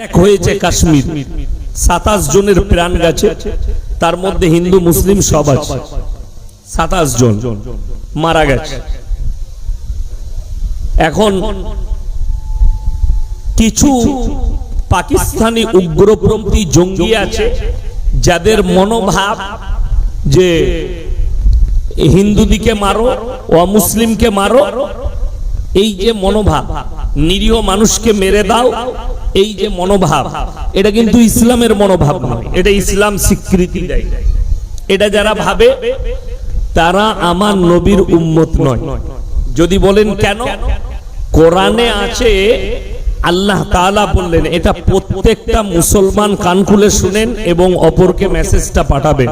Attack হয়েছে কাশ্মীর। সাতাশ জনের প্রাণ গেছে, তার মধ্যে হিন্দু, মুসলিম সব আছে। সাতাশ জন মারা গেছে। এখন কিছু পাকিস্তানি উগ্রপন্থী জঙ্গি আছে, যাদের মনোভাব যে হিন্দুদিকে মারো, অমুসলিমকে মারো এই যে মনোভাব, নিরীহ মানুষকে মেরে দাও, এই যে মনোভাব, এটা কিন্তু ইসলামের মনোভাব এটা ইসলাম স্বীকৃতি এটা যারা ভাবে, তারা আমার নবীর উম্মত নয়। যদি বলেন কেন? কোরআনে আছে, আল্লাহ তাআলা বললেন, এটা প্রত্যেকটা মুসলমান কান খুলে শুনেন এবং অপরকে মেসেজটা পাঠাবেন।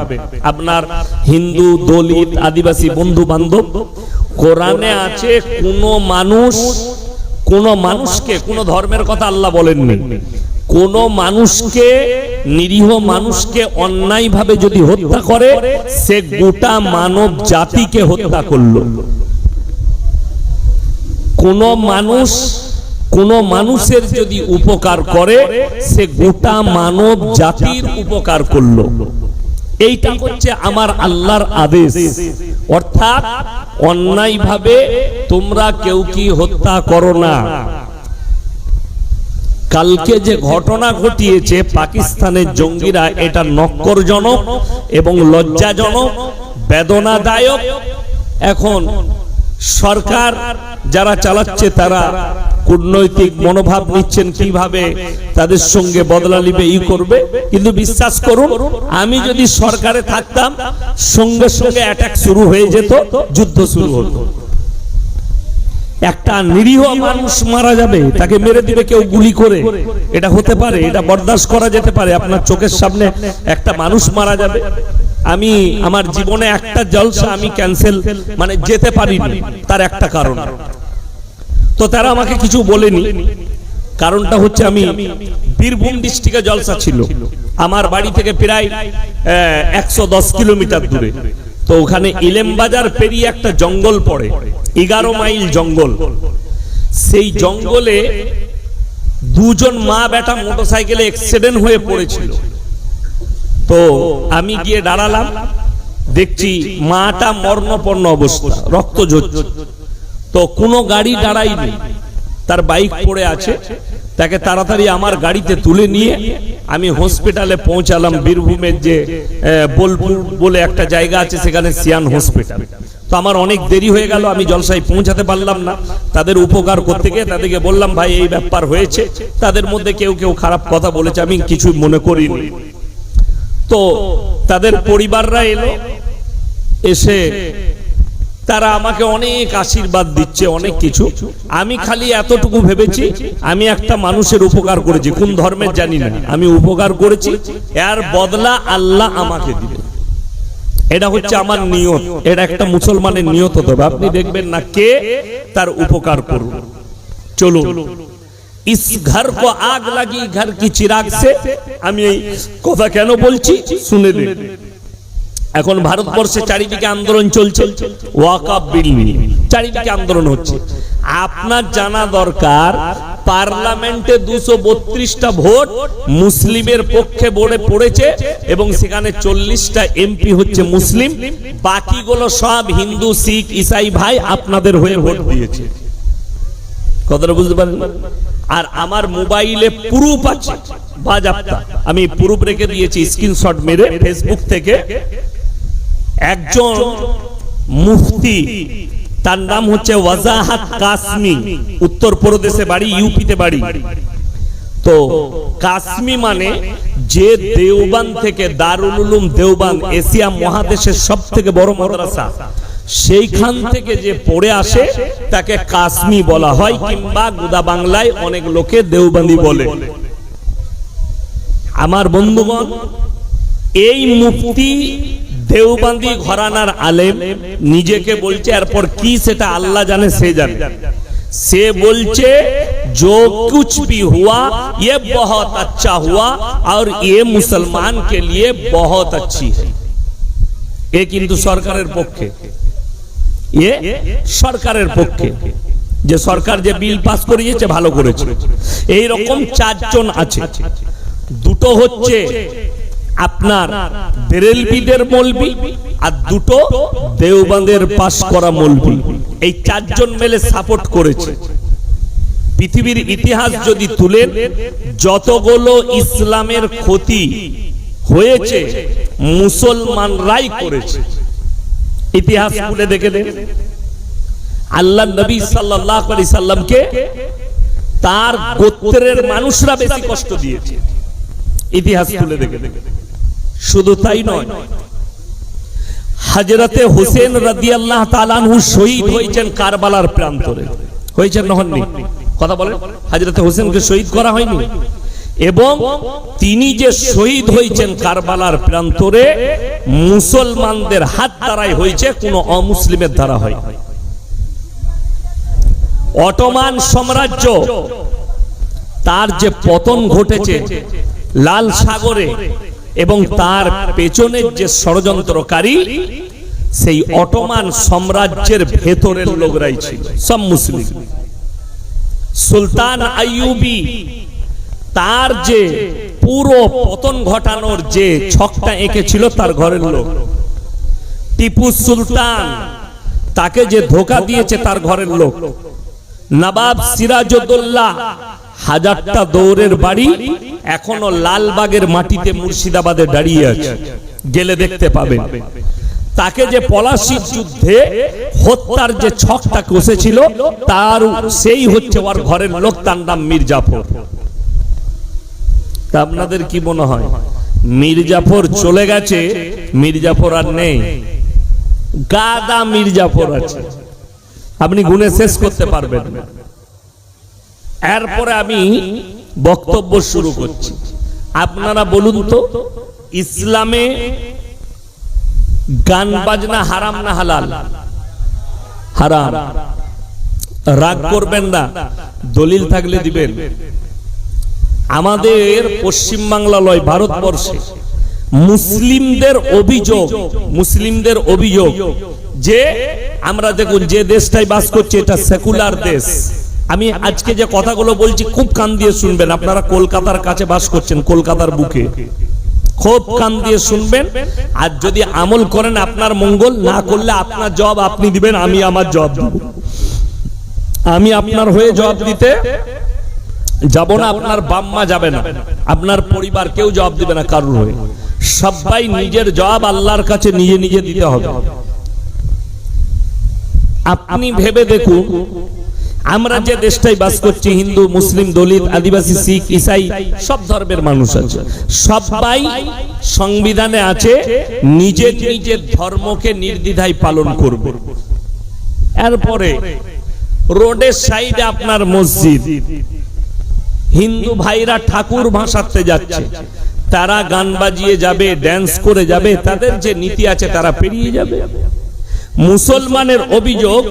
আপনার হিন্দু, দলিত, আদিবাসী বন্ধু বান্ধব কোরআনে আছে কোন মানুষ কোন মানুষকে কোন ধর্মের কথা আল্লাহ বলেননি। কোন মানুষকে নিরীহ মানুষকে অন্যায়ভাবে যদি হত্যা করে সে গোটা মানব জাতিকে হত্যা করল। কোন মানুষ কোন মানুষের যদি উপকার করে সে গোটা মানব জাতির উপকার করল। এইটা হচ্ছে আমার আল্লাহর আদেশ। অর্থাৎ অন্যায়ভাবে তোমরা কেউ কি হত্যা করো না। কালকে যে ঘটনা ঘটিয়েছে, পাকিস্তানের জঙ্গিরা এটা নক্করজনক এবং লজ্জাজনক, বেদনাদায়ক। এখন সরকার যারা চালাচ্ছে তারা কূটনৈতিক মনোভাব নিচ্ছেন কীভাবে, তাদের সঙ্গে বদলা নিবে, ই করবে। কিন্তু বিশ্বাস করুন, আমি যদি সরকারে থাকতাম, সঙ্গে সঙ্গে অ্যাটাক শুরু হয়ে যেত, যুদ্ধ শুরু হতো। একটা নিরীহ মানুষ মারা যাবে, তাকে মেরে দিবে কেউ গুলি করে। এটা হতে পারে, এটা বরদাস্ত করা যেতে পারে। আপনার চোখের সামনে একটা মানুষ মারা যাবে। আমি আমার জীবনে একটা জলসা আমি ক্যান্সেল মানে যেতে পারিনি, তার একটা কারণ। তো তারা আমাকে কিছু বলেনি। কারণটা হচ্ছে আমি বীরভূম ডিস্ট্রিক্টে জলসা ছিল। আমার বাড়ি থেকে প্রায় একশো দশ কিলোমিটার দূরে। তো ওখানে ইলেম বাজার পেরিয়ে একটা জঙ্গল পড়ে, এগারো মাইল জঙ্গল। সেই জঙ্গলে দুজন মা বেটা মোটরসাইকেলে অ্যাক্সিডেন্ট হয়ে পড়েছিল। তো আমি গিয়ে দাঁড়ালাম, দেখছি মাটা মর্ণপন্ন অবস্থা, রক্ত ঝরছে। তো কোনো গাড়ি দাঁড়াইনি তার বাইক পড়ে আছে, তাকে তাড়াতাড়ি আমার গাড়িতে তুলে নিয়ে আমি হসপিটালে পৌঁছালাম বীরভূমের যে বোলপুর বলে একটা জায়গা আছে, সেখানে সিয়ান হসপিটাল। তো আমার অনেক দেরি হয়ে গেল, আমি জলসাই পৌঁছাতে পারলাম না। তাদের উপকার করতে গিয়ে তাদেরকে বললাম, ভাই, এই ব্যাপার হয়েছে। তাদের মধ্যে কেউ কেউ খারাপ কথা বলেছে, আমি কিছুই মনে করিনি। তো তাদের পরিবাররা এলো, এসে তারা আমাকে অনেক আশীর্বাদ দিচ্ছে, অনেক কিছু। আমি খালি এতটুকু ভেবেছি, আমি একটা মানুষের উপকার করেছি, কোন ধর্মের জানি না, আমি উপকার করেছি, এর বদলা আল্লাহ আমাকে দিবে। এটা হচ্ছে আমার নিয়ত, এটা একটা মুসলমানের নিয়ত হতে হবে। আপনি দেখবেন না কে তার উপকার করুন চলো ইস ঘর কো আগ লাগি ঘর কি চিরাগ সে আমি এই কথা কেন বলছি? এখন ভারতবর্ষে চারিদিকে আন্দোলন চলছে। ওয়াকাপ বিল নিয়ে চারিদিকে আন্দোলন হচ্ছে। আপনার জানা দরকার, পার্লামেন্টে দুশো বত্রিশটা ভোট মুসলিমের পক্ষে বোর্ডে পড়েছে এবং সেখানে চল্লিশটা এমপি হচ্ছে মুসলিম। বাকিগুলো সব হিন্দু, শিখ, ইসাই ভাই আপনাদের হয়ে ভোট দিয়েছে। কথাটা বুঝতে পারেন? আর আমার মোবাইলে প্রুফ আছে, বাজাপ্তা। আমি প্রুফ রেখে দিয়েছি, স্ক্রিনশট মেরে ফেসবুক থেকে। একজন মুফতি, তার নাম হচ্ছে ওয়াজাহাত কাসমি উত্তর প্রদেশে বাড়ি, ইউপিতে বাড়ি। তো কাশ্মী মানে যে দেওবান থেকে দারুল উলুম দেওবান, এশিয়া মহাদেশের সব থেকে বড় মাদ্রাসা। সেইখান থেকে যে পড়ে আসে তাকে কাশ্মী বলা হয় কিংবা গুদা বাংলায় অনেক লোকে দেওবান্দি বলে আমার বন্ধুগণ এই মুফতি দেওবান্দি ঘরানার আলেম নিজেকে বলছে এরপর কি সেটা আল্লাহ জানে সে জানে से बोलचे जो कुछ भी हुआ ये बहुत अच्छा हुआ और ये मुसलमान के लिए बहुत अच्छी है এ কিন্তু সরকারের পক্ষে সরকারের পক্ষে। যে সরকার যে বিল পাস করিয়েছে, ভালো করেছে। এই রকম চারজন আছে। দুটো হচ্ছে আপনার বেরেলবিদের মলবি আর দুটো দেওবাঁদের পাস করা মলবি। এই চারজন মিলে সাপোর্ট করেছে। পৃথিবীর ইতিহাস যদি তুলেন যতগুলো ইসলামের ক্ষতি হয়েছে, মুসলমানরাই করেছে। ইতিহাস খুলে দেখে দেন আল্লাহ নবী সাল্লাল্লাহু আলাইহি সাল্লামকে তার গোত্রের মানুষরা বেশি কষ্ট দিয়েছে। ইতিহাস খুলে দেখে দেন শুধু তাই নয় হজরতে হোসেন রাদিয়াল্লাহু তাআলা আনহু শহীদ হয়েছেন কারবালার প্রান্তরে। হয়েছেন না হননি? কথা বলেন। হজরতে হোসেনকে শহীদ করা হয়নি? এবং তিনি যে শহীদ হয়েছেন কারবালার প্রান্তরে, মুসলমানদের হাত দ্বারাই হয়েছে, কোন অমুসলিমের দ্বারা হয়। অটোমান সাম্রাজ্য, তার যে পতন ঘটেছে লাল সাগরে এবং তার পেছনের যে ষড়যন্ত্রকারী, সেই অটোমান সাম্রাজ্যের ভেতরের লোকরাই ছিল, সব মুসলিম। সুলতান আইয়ুবি তার যে পুরো পতন ঘটানোর যে ছকটা এঁকেছিল তার ঘরের লোক। টিপু সুলতান তাকে যে ধোকা দিয়েছে তার ঘরের লোক। নবাব সিরাজউদ্দৌলা হাজারটা দৌড়ের বাড়ি এখনও লালবাগের মাটিতে মুর্শিদাবাদে দাঁড়িয়ে আছে। গেলে দেখতে পাবেন। তাকে যে পলাশির যুদ্ধে হত্যার যে ছকটা কষেছিল তার সেই হচ্ছে ওর ঘরের লোক, তার নাম মির্জাফর। তা আপনাদের কি মনে হয়? মির্জাফর চলে গেছে, মির্জাফর আর নেই। গাদা মির্জাফর আছে। আপনি গুনে শেষ করতে পারবেন। এরপরে আমি বক্তব্য শুরু করছি। আপনারা বলুন তো, ইসলামে গান বাজনা হারাম না হালাল? হারাম। রাগ করবেন না। দলিল থাকলে দিবেন। আমাদের পশ্চিম বাংলা লয় ভারতবর্ষে মুসলিমদের অভিযোগ মুসলিমদের অভিযোগ যে আমরা দেখুন যে দেশটাই বাস করছি এটা সেকুলার দেশ। আমি আজকে যে কথাগুলো বলছি খুব কান দিয়ে শুনবেন। আপনারা কলকাতার কাছে বাস করছেন, কলকাতার বুকে। খুব কান দিয়ে শুনবেন। আর যদি আমল করেন আপনার মঙ্গল, না করলে আপনার জব আপনি দিবেন, আমি আমার জব আমি আপনার হয়ে জব দিতে যাব না, আপনার বাম্মা যাবে না। আপনার পরিবার কেউ জবাব দিবে না কারুর হয়ে। সবাই নিজের জবাব আল্লাহর কাছে নিজে নিজে দিতে হবে। আপনি ভেবে দেখুন, আমরা যে দেশটাই বাস করছি, হিন্দু, মুসলিম, দলিত, আদিবাসী, শিখ, ইসাই, সব ধর্মের মানুষ আছে। সবাই সংবিধানে আছে নিজের নিজের ধর্মকে নির্দ্বিধায় পালন করবে। এরপরে, রোডের সাইডে আপনার মসজিদ। হিন্দু ভাইরা ঠাকুর ভাসাতে যাচ্ছে। তারা গান বাজিয়ে যাবে ড্যান্স করে যাবে, তাদের যে নীতি আছে তারা পেরিয়ে যাবে। মুসলমানের অভিযোগ,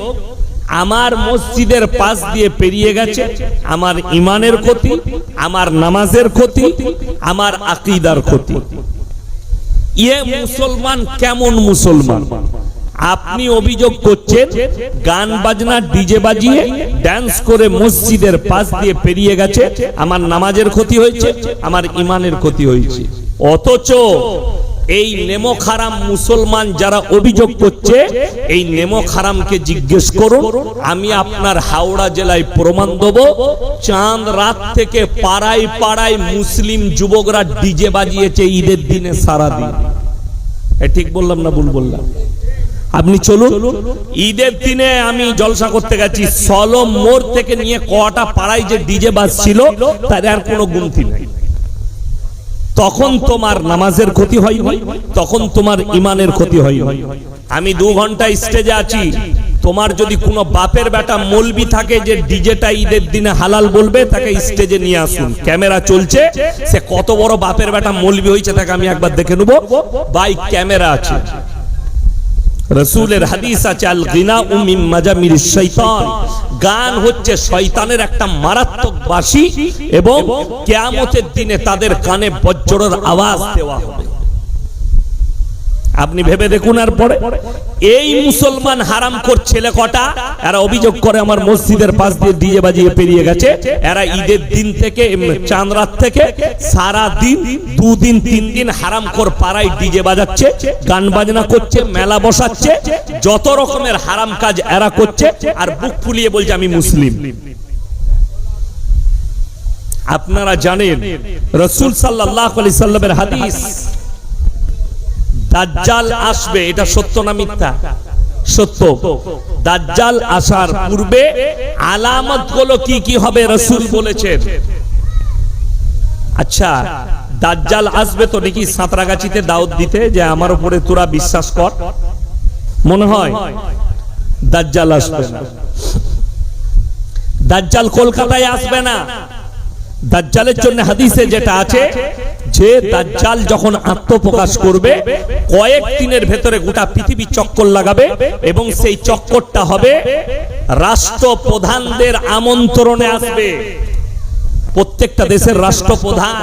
আমার মসজিদের পাশ দিয়ে পেরিয়ে গেছে, আমার ইমানের ক্ষতি, আমার নামাজের ক্ষতি, আমার আকিদার ক্ষতি। ইয়ে মুসলমান কেমন মুসলমান? আপনি অভিযোগ করছেন, গান বাজনা ডিজে বাজিয়ে ড্যান্স করে মসজিদের পাশ দিয়ে পেরিয়ে গেছে, আমার নামাজের ক্ষতি হয়েছে, আমার ইমানের ক্ষতি হয়েছে। অথচ এই নেমো খারাম মুসলমান যারা অভিযোগ করছে, এই নেমো খারামকে জিজ্ঞেস করুন, আমি আপনার হাওড়া জেলায় প্রমাণ দেব, চাঁদ রাত থেকে পাড়ায় পাড়ায় মুসলিম যুবকরা ডিজে বাজিয়েছে ঈদের দিনে সারা দিন ঠিক বললাম না ভুল বললাম? আপনি চলুন। ঈদের দিনে আমি জলসা করতে গেছি। সলম মোড় থেকে নিয়ে কটা পাড়ায় যে ডিজে বাজছিল, তার আর কোনো গুনতি নাই। তখন তোমার নামাজের ক্ষতি হয় তখন তোমার ইমানের ক্ষতি হয় আমি দু ঘণ্টা স্টেজে আছি। তোমার যদি কোনো বাপের বেটা মলবি থাকে যে ডিজেটা ঈদের দিনে হালাল বলবে, তাকে স্টেজে নিয়ে আসুন। ক্যামেরা চলছে, সে কত বড় বাপের বেটা মলবি হয়েছে, তাকে আমি একবার দেখে নেব। বাই ক্যামেরা আছে। রসুলের হাদিস আছে আল গিনা উমিম মাজামির শৈতান গান হচ্ছে শয়তানের একটা মারাত্মক বাসি এবং কেয়ামতের দিনে তাদের কানে বজ্জরের আওয়াজ দেওয়া হবে। আপনি ভেবে দেখুন আর পরে। এই মুসলমান হারাম কর ছেলে কটা, এরা অভিযোগ করে আমার মসজিদের পাশ দিয়ে ডিজে বাজিয়ে পেরিয়ে গেছে। এরা ঈদের দিন থেকে চাঁদ রাত থেকে সারা দিন, দুদিন, তিন দিন হারাম কর পাড়ায় ডিজে বাজাচ্ছে, গান বাজনা করছে, মেলা বসাচ্ছে, যত রকমের হারাম কাজ এরা করছে, আর বুক ফুলিয়ে বলছে আমি মুসলিম। আপনারা জানেন, রসুল সাল্লাহ আলি সাল্লামের হাদিস দাজ্জাল আসবে, এটা সত্য না মিথ্যা? সত্য। দাজ্জাল আসার পূর্বে আলামতগুলো কি কি হবে রসুল বলেছেন। আচ্ছা দাজ্জাল আসবে তো নাকি সাঁতরাগাছিতে দাওয়াত দিতে যে আমার উপরে তোরা বিশ্বাস কর। মনে হয় দাজ্জাল আসবে না। দাজ্জাল কলকাতায় আসবে না। দাজ্জালের জন্য হাদিসে যেটা আছে যে দাজ্জাল যখন আত্মপ্রকাশ করবে, কয়েক দিনের ভেতরে গোটা পৃথিবী চক্কর লাগাবে এবং সেই চক্করটা হবে, রাষ্ট্রপ্রধানদের আমন্ত্রণে আসবে। প্রত্যেকটা দেশের রাষ্ট্রপ্রধান,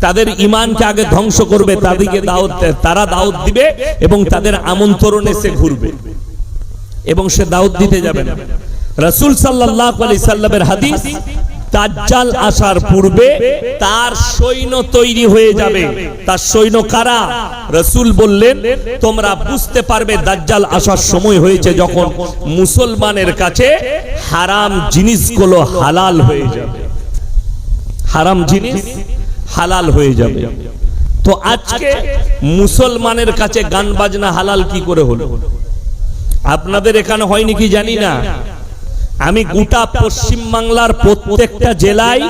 তাদের ইমানকে আগে ধ্বংস করবে, তাদেরকে দাওয়াত তারা দাওয়াত দিবে এবং তাদের আমন্ত্রণে সে ঘুরবে। এবং সে দাউদ দিতে যাবে না। রাসূল সাল্লাল্লাহু আলাইহি সাল্লামের হাদিস দাজ্জাল আসার পূর্বে তার সৈন্য তৈরি হয়ে যাবে। তার সৈন্য কারা? রাসূল বললেন, তোমরা বুঝতে পারবে দাজ্জাল আসার সময় হয়েছে যখন মুসলমানের কাছে হারাম জিনিসগুলো হালাল হয়ে যাবে। হারাম জিনিস হালাল হয়ে যাবে। তো আজকে মুসলমানের কাছে গান বাজনা হালাল কি করে হলো? আপনাদের এখানে হয়নি কি জানি না? আমি গোটা পশ্চিম বাংলার প্রত্যেকটা জেলায়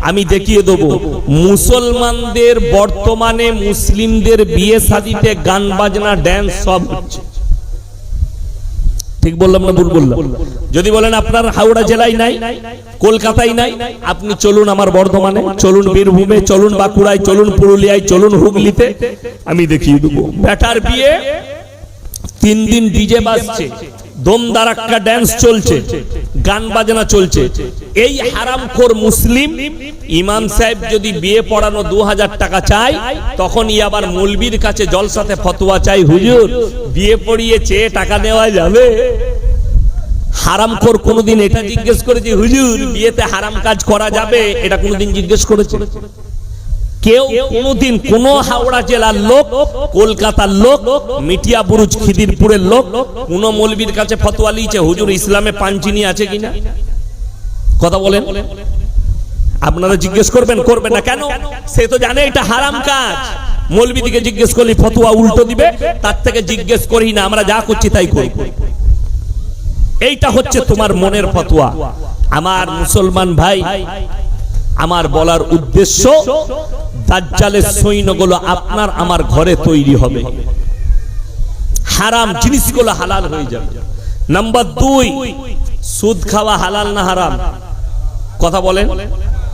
আমি দেখিয়ে দেব। মুসলমানদের বর্তমানে মুসলিমদের বিয়ে শাদিতে গান বাজনা ড্যান্স সব হচ্ছে। ঠিক বললাম না ভুল বললাম? যদি বলেন আপনার হাওড়া জেলায় নাই কলকাতায় নাই আপনি চলুন আমার বর্ধমানে চলুন বীরভূমে চলুন বাঁকুড়ায় চলুন পুরুলিয়ায় চলুন হুগলিতে। আমি দেখিয়ে দেবো। বেটার বিয়ে তিন দিন ডিজে বাজছে। দমদারাক্কা ড্যান্স চলছে, গান বাজনা চলছে। এই হারামখোর মুসলিম ইমাম সাহেব যদি বিয়ে পড়ানো দু হাজার টাকা চায়, তখনই আবার মৌলবীর কাছে জলসাতে ফতোয়া চাই, হুজুর, বিয়ে পড়িয়ে চেয়ে টাকা দেওয়া যাবে? হারামখোর কোনোদিন এটা জিজ্ঞেস করেছে, হুজুর, বিয়েতে হারাম কাজ করা যাবে? এটা কোনোদিন জিজ্ঞেস করেছে। কেউ কোনোদিন কোন হাওড়া জেলার লোক, কলকাতার লোক, মিটিয়া বুরুজ, খিদিরপুরের লোক, কোন মৌলবীর কাছে ফতোয়া লিয়েছে, হুজুর, ইসলামে পাঞ্চিনি আছে কিনা? কথা বলেন। আপনারা জিজ্ঞেস করবেন করবেন না। কেন? সে তো জানে এটা হারাম কাজ। মৌলবী দিকে জিজ্ঞেস করলে ফতোয়া উল্টো দিবে, তার থেকে জিজ্ঞেস করি না, আমরা যা করছি তাই করি। এইটা হচ্ছে তোমার মনের ফতোয়া। আমার মুসলমান ভাই, আমার বলার উদ্দেশ্য দাজ্জালের সৈন্যগুলো আপনার আমার ঘরে তৈরি হবে। হারাম জিনিসগুলো হালাল হয়ে যাবে। নাম্বার দুই, সুদ খাওয়া হালাল না হারাম? কথা বলেন।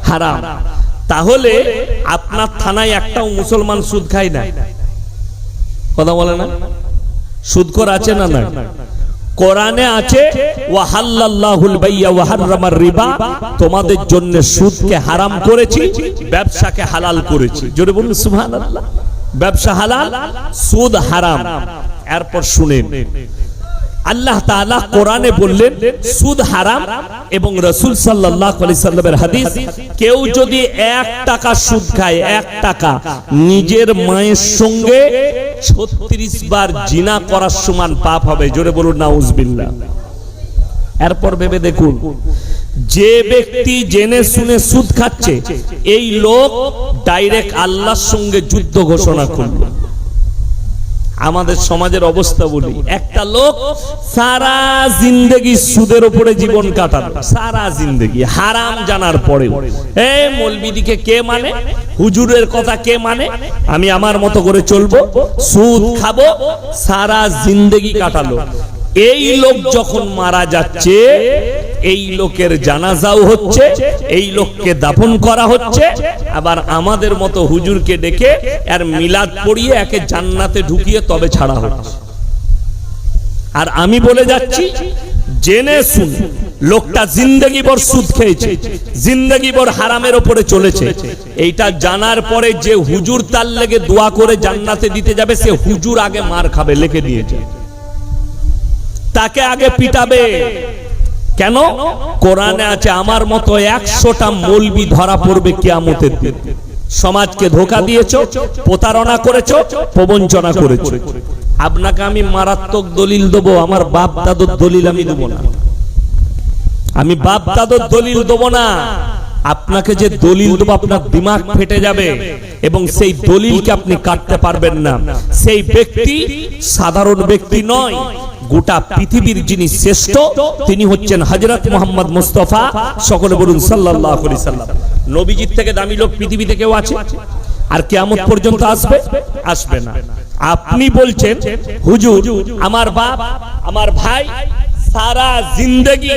হারাম। তাহলে আপনার থানায় একটাও মুসলমান সুদ খায় না। কথা বলে না? সুদখোর আছে না না কোরআনে আছে, ওয়াহাল্লাল্লাহুল বাইয়া ওয়াহাররামার রিবা তোমাদের জন্য সুদকে হারাম করেছি, ব্যবসাকে হালাল করেছি। জোরে বলুন, সুবহানাল্লাহ। ব্যবসা হালাল, সুদ হারাম। এরপর শুনেন আল্লাহ তাআলা কোরআনে বললেন, সুদ হারাম এবং রাসূল সাল্লাল্লাহু সাল্লামের হাদিস, কেউ যদি এক টাকা সুদ খায়, এক টাকা, নিজের মায়ের সঙ্গে 36 বার জিনা করার সমান পাপ হবে। জোরে বলুন, নাউজুবিল্লাহ। এরপর ভেবে দেখুন, যে ব্যক্তি জেনে শুনে সুদ খাচ্ছে, এই লোক ডাইরেক্ট আল্লাহর সঙ্গে যুদ্ধ ঘোষণা করল। আমাদের সমাজের অবস্থা বলি। একটা লোক সারা জিন্দগি সুদের উপরে জীবন কাটালো। সারা জিন্দগি, হারাম জানার পরে এ মলবিদিকে কে মানে? হুজুরের কথা কে মানে? আমি আমার মতো করে চলবো, সুদ খাব, সারা জিন্দগি কাটালো। এই লোক যখন মারা যাচ্ছে, এই লোকের জানাজাও হচ্ছে, এই লোককে দাফন করা হচ্ছে। আবার আমাদের মতো হুজুরকে ডেকে আর মিলাদ পড়িয়ে একে জান্নাতে ঢুকিয়ে তবে ছাড়া হচ্ছে। আর আমি বলে যাচ্ছি, জেনে শুনে, লোকটা জিন্দগি ভর সুদ খেয়েছে, জিন্দগি ভর হারামের ওপরে চলেছে। এইটা জানার পরে যে হুজুর তার লেগে দোয়া করে জান্নাতে দিতে যাবে, সে হুজুর আগে মার খাবে, লেখে দিয়েছে। তাকে আগে পিটাবে। কেন? কোরআনে আছে, আমার মতো একশোটা মলবি ধরা পড়বে কিয়ামতের দিন। সমাজকে ধোকা দিয়েছ, প্রতারণা করেছ, প্রবঞ্চনা করেছ। আপনাকে আমি মারাত্মক দলিল দেবো, আমার বাপ দাদুর দলিল আমি দেবো না। আমি বাপ দাদুর দলিল দেবো না। আপনাকে যে দলিল দেবো, আপনার দিমাগ ফেটে যাবে এবং সেই দলিলকে আপনি কাটতে পারবেন না। সেই ব্যক্তি সাধারণ ব্যক্তি নয়, গোটা পৃথিবীর যিনি শ্রেষ্ঠ, তিনি হচ্ছেন হজরত মোহাম্মদ মুস্তফা, সকলে বলুন সাল্লাহ সাল্লাম। নবীজির থেকে দামি লোক পৃথিবীতে কেউ আছে, আর কেমন পর্যন্ত আসবে? আসবে না। আপনি বলছেন, হুজুর, আমার বাপ, আমার ভাই সারা জিন্দগি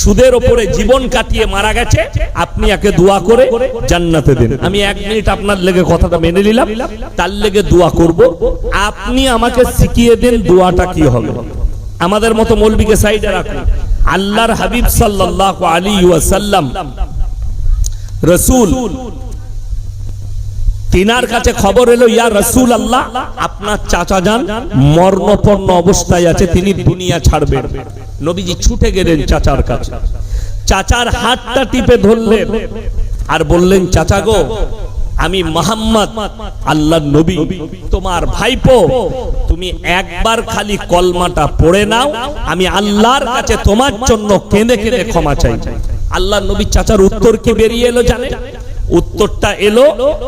সুদের ওপরে জীবন কাটিয়ে মারা গেছে, আপনি একে দোয়া করে জান্নাতে দেন। আমি এক মিনিট আপনার লেগে কথাটা মেনে নিলাম, তার লেগে দোয়া করব। আপনি আমাকে শিখিয়ে দেন দোয়াটা কি হবে। আমাদের মতো মৌলবীকে সাইডে রাখুন। আল্লাহর হাবিব সাল্লাল্লাহু আলাইহি ওয়াসাল্লাম, রসুল তিনার কাছে খবর এলো, ইয়া রসুল আল্লাহ আপনার চাচা যান মর্ণপন্ন অবস্থায় আছে, তিনি দুনিয়া ছাড়বেন। নবীজি ছুটে গেলেন চাচার কাছে। চাচার হাতটা টিপে ধরলেন আর বললেন, চাচা গো, আমি মোহাম্মদ আল্লাহ নবী। তোমার ভাইপো, তুমি একবার খালি কলমাটা পড়ে নাও, আমি আল্লাহর কাছে তোমার জন্য কেঁদে কেঁদে ক্ষমা চাই। আল্লাহ নবী চাচার উত্তর কি বেরিয়ে এলো জানে উত্তরটা এলো,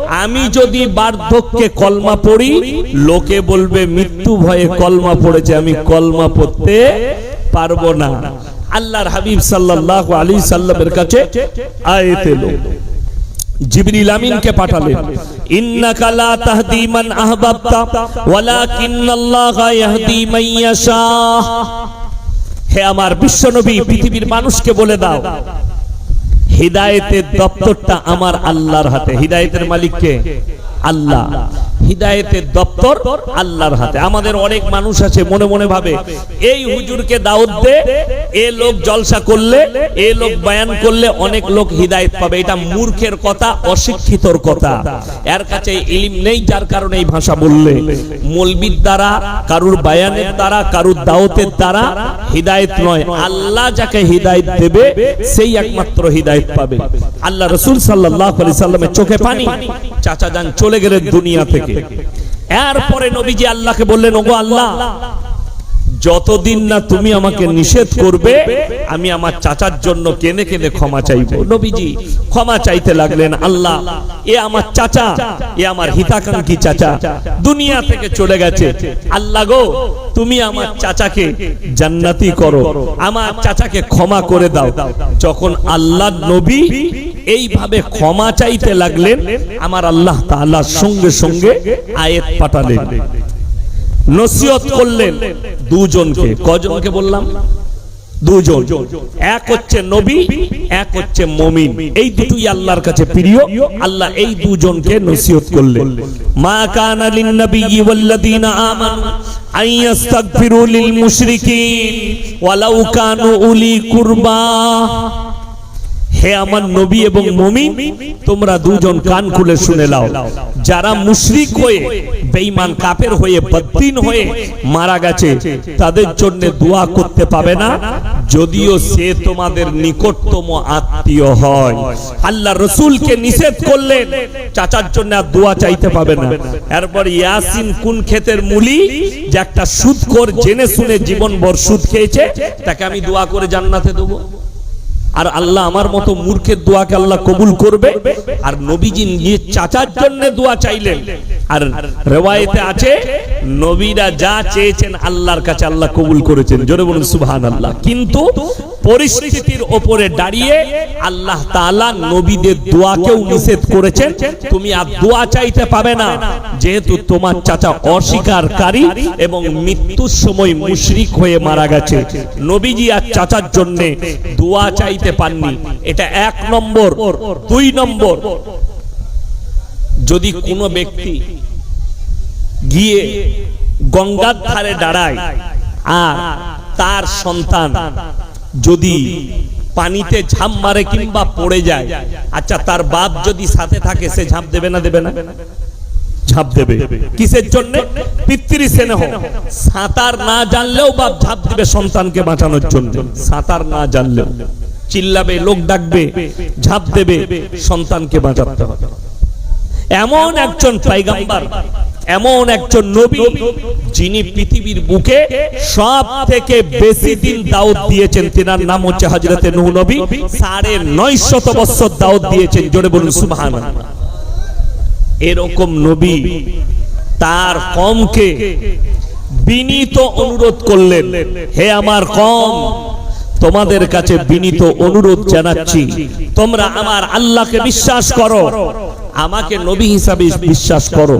আমি যদি বার্ধক্যে কলমা পড়ি, লোকে বলবে, মৃত্যু ভয়ে কলমা পড়েছে, আমি কলমা পড়তে পারব না। আল্লাহর হাবিব সাল্লাল্লাহু আলাইহি সাল্লামের কাছে মান মান মানুষকে বলে দাও হিদায়েতের দপ্তরটা আমার আল্লাহর হাতে। হিদায়েতের মালিককে আল্লাহ। হিদায়েতের দপ্তর আল্লাহর হাতে। আমাদের অনেক মানুষ আছে, মনে মনে ভাবে, এই হুজুরকে দাওয়াত দে এ লোক জলসা করলে, এ লোক বয়ান করলে অনেক লোক হিদায়েত পাবে। এটা মূর্খের কথা, অশিক্ষিতর কথা। এর কাছে ইলিম নেই যার কারণে এই ভাষা বললে। মলবির দ্বারা, কারুর বায়ানের দ্বারা, কারুর দাওয়াতের দ্বারা হিদায়েত নয়। আল্লাহ যাকে হিদায়েত দেবে, সেই একমাত্র হিদায়েত পাবে। আল্লাহ রসুল আলাইহি সাল্লামের চোখে পানি। চাচা যান চলে গেলেন দুনিয়া থেকে। এরপরে নবীজি আল্লাহকে বললেন ওগো আল্লাহ যতদিন না তুমি আমাকে নিষেধ করবে, আমি আমার চাচার জন্য কেনে কেনে ক্ষমা চাইব। নবীজি, ক্ষমা চাইতে লাগলেন, আল্লাহ, এ আমার চাচা, এ আমার হিতাকাঙ্ক্ষী চাচা, দুনিয়া থেকে চলে গেছে। আল্লাহ গো, তুমি আমার চাচাকে জান্নাতি করো, আমার চাচাকে ক্ষমা করে দাও। যখন আল্লাহ নবী এইভাবে ক্ষমা চাইতে লাগলেন, আমার আল্লাহ তা তাআলা সঙ্গে সঙ্গে আয়াত পাঠালেন। নসিহত করলেন দুজনকে। কজনকে বললাম? দুজন। এক হচ্ছে নবী, এক হচ্ছে মমিন। এই দুটোই আল্লাহর কাছে প্রিয়। আল্লাহ এই দুজনকে নসিহত করলেন। মা কানা লিন নবিয়্যি ওয়াল্লাযীনা আমানু আন ইস্তাগফিরু লিল মুশরিকিন ওয়ালাউ কানু উলি কুরবা। হে আমার নবী এবং মমিন, তোমরা দুজন কান খুলে শুনে লাও যারা মুশরিক হয়ে, বেঈমান কাফের হয়ে বদ্দিন হয়ে মারা গেছে, তাদের জন্য দোয়া করতে পাবে না। যদিও সে তোমাদের নিকটতম আত্মীয় হয়। আল্লাহ রসুলকে নিষেধ করলেন চাচার জন্য আর দোয়া চাইতে পাবে না। এরপর ইয়াসিন কোন ক্ষেতের মুলি, যে একটা সুদখোর জেনে শুনে জীবনভর সুদ খেয়েছে, তাকে আমি দোয়া করে জান্নাতে দেবো। আর আল্লাহ আমার মতো মূর্খের দোয়াকে আল্লাহ কবুল করবে। আর নবীজি নিজের চাচার জন্য দোয়া চাইলেন। আর রেওয়ায়েতে আছে, নবীরা যা চেয়েছেন আল্লাহর কাছে আল্লাহ কবুল করেছেন। জোরে বলুন সুবহান আল্লাহ কিন্তু পরিস্থিতির ওপরে দাঁড়িয়ে আল্লাহ তাআলা নবীদের দোয়াকেও নিষেধ করেছেন। তুমি আর দোয়া চাইতে পাবে না। যেহেতু তোমার চাচা অস্বীকারী এবং মৃত্যুর সময় মুশরিক হয়ে মারা গেছে। নবীজি আর চাচার জন্য দোয়া চাইতে পাননি। এটা এক নম্বর। দুই নম্বর। যদি কোনো ব্যক্তি গিয়ে গঙ্গার ধারে দাঁড়ায় আর তার সন্তান যদি পানিতে ঝাঁপ মারে কিংবা পড়ে যায় আচ্ছা তার বাপ যদি সাথে থাকে, সে ঝাঁপ দেবে না দেবে না? ঝাঁপ দেবে। কিসের জন্য? পিতৃ স্নেহ। সাঁতার না জানলেও বাপ ঝাঁপ দিবে সন্তানকে বাঁচানোর জন্য। সাঁতার না জানলেও। চিল্লাবে, লোক ডাকবে, ঝাঁপ দেবে, সন্তানকে বাঁচাতে হবে। এমন একজন পাইগাম্বার এমন একজন নবী যিনি পৃথিবীর বুকে সব থেকে বেশি দিন দাউদ দিয়েছেন। তিনার নাম হচ্ছে হজরতে নূহ নবী। সাড়ে নয় শত বছর দাউদ দিয়েছেন। জোরে বলুন সুবহান এরকম নবী তার কমকে বিনীত অনুরোধ করলেন হে আমার কম তোমাদের কাছে বিনীত অনুরোধ জানাচ্ছি। তোমরা আমার আল্লাহকে বিশ্বাস করো। আমাকে নবী হিসাবে বিশ্বাস করো।